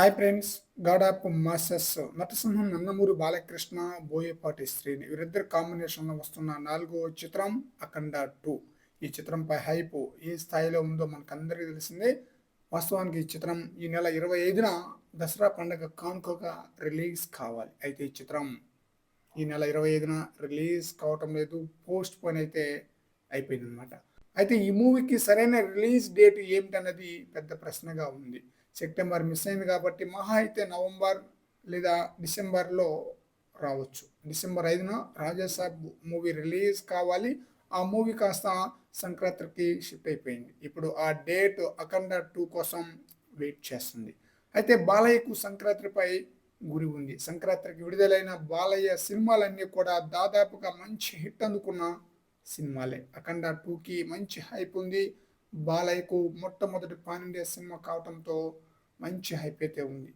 Hi friends god of masters నటసింహం Nandamuri Balakrishna Boyapati Srini. వీరిద్దరు కాంబినేషన్లో వస్తున్న నాలుగో చిత్రం అఖండ టూ ఈ చిత్రంపై హైప్ ఏ స్థాయిలో ఉందో మనకందరికీ తెలిసిందే. వాస్తవానికి ఈ చిత్రం ఈ నెల ఇరవై ఐదున దసరా పండుగ కానుకగా రిలీజ్ కావాలి. అయితే ఈ చిత్రం ఈ నెల ఇరవై ఐదున రిలీజ్ కావటం లేదు పోస్ట్ పోన్ అయితే అయిపోయింది అనమాట అయితే ఈ మూవీకి సరైన రిలీజ్ డేట్ ఏమిటన్నది పెద్ద ప్రశ్నగా ఉంది. సెప్టెంబర్ మిస్ అయింది కాబట్టి మహా అయితే నవంబర్ లేదా డిసెంబర్లో రావచ్చు. డిసెంబర్ ఐదున రాజాసాబ్ మూవీ రిలీజ్ కావాలి. ఆ మూవీ కాస్త సంక్రాంతికి షిఫ్ట్ అయిపోయింది. ఇప్పుడు ఆ డేట్ అఖండ టూ కోసం వెయిట్ చేస్తుంది. అయితే బాలయ్యకు సంక్రాంతిపై గురి ఉంది. సంక్రాంతికి విడుదలైన బాలయ్య సినిమాలన్నీ కూడా దాదాపుగా మంచి హిట్ అందుకున్న సినిమాలే. అఖండ టూకి మంచి హైప్ ఉంది. బాలయ్యకు మొట్టమొదటి పాన్ ఇండియా సినిమా కావటంతో మంచి హైప్ అయితే ఉంది.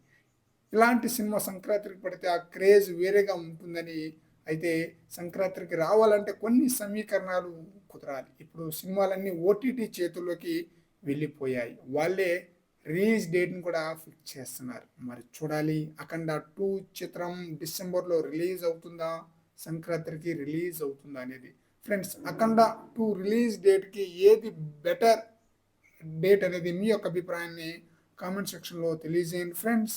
ఇలాంటి సినిమా సంక్రాంతికి పడితే ఆ క్రేజ్ వేరేగా ఉంటుందని అయితే సంక్రాంతికి రావాలంటే కొన్ని సమీకరణాలు కుదరాలి. ఇప్పుడు సినిమాలన్నీ ఓటీటీ చేతుల్లోకి వెళ్ళిపోయాయి. వాళ్ళే రిలీజ్ డేట్ని కూడా ఫిక్స్ చేస్తున్నారు. మరి చూడాలి అఖండ టూ చిత్రం డిసెంబర్లో రిలీజ్ అవుతుందా సంక్రాంతికి రిలీజ్ అవుతుందా అనేది. ఫ్రెండ్స్ అఖండ టూ రిలీజ్ డేట్కి ఏది బెటర్ డేట్ అనేది మీ యొక్క అభిప్రాయాన్ని కామెంట్ సెక్షన్లో తెలియజేయండి. ఫ్రెండ్స్